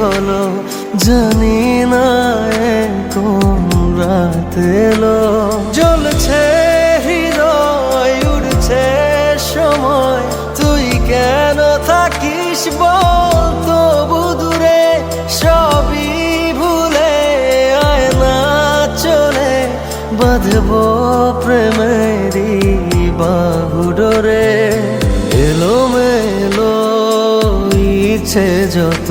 হলো জানি না কোন রাত এলো জ্বলছে হৃদয়, উড়ছে সময়। তুই কেন থাকিস বল তবু দূরে সবই ভুলে আয় না চলে। বাঁধবো প্রেমেরই বাহুডোরে। এলো মেলো ইচ্ছে যত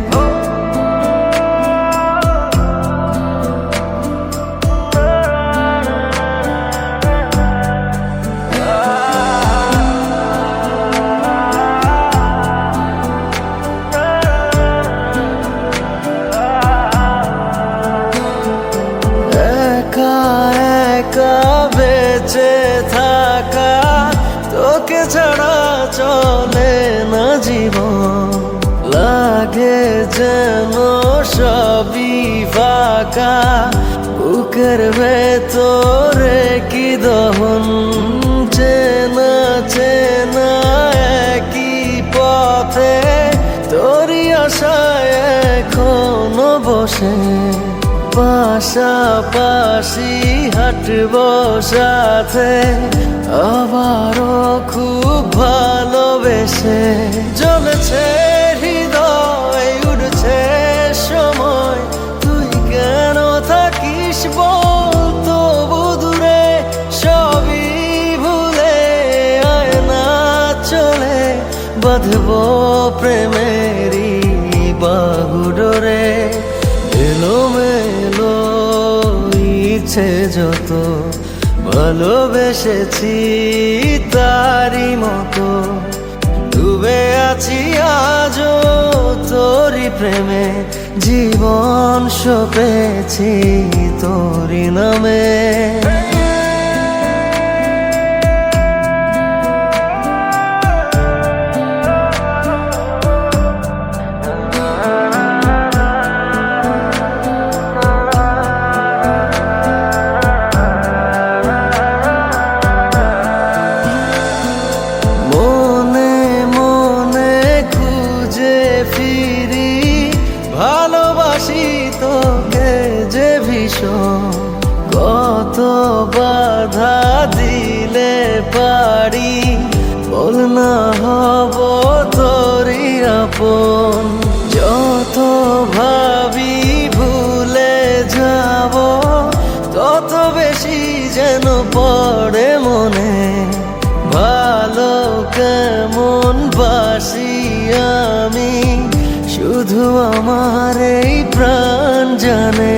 তোকে ছাড়া চলে না জীবন। লাগে যেন সবই ফাঁকা। বুকের ভেতরে কি দহন? চেনা চেনা একই পথে। তোরই আশায় এখনও বসে। পাশাপাশি হাঁটব সাথে। আবারও খুব ভালোবেসে জ্বলছে হৃদয় উঠছে সময়। তুই কেন থাকিস বল? তবু দূরে সবই ভুলে আয় না চলে। বাঁধব প্রেমেরই বাহুডোরে। ইচ্ছে যত ভালোবেসেছি তারি মতো। ডুবে আছি আজ তোরি প্রেমে জীবন সপেছি তোরি নামে। কত বাধা দিলে পারি, বল না হব তোরি আপন। যত ভাবি ভুলে যাব, তত বেশি যেন পড়ে মনে। ভালো কেমন বাসি আমি, শুধু আমার এই প্রাণ জানে।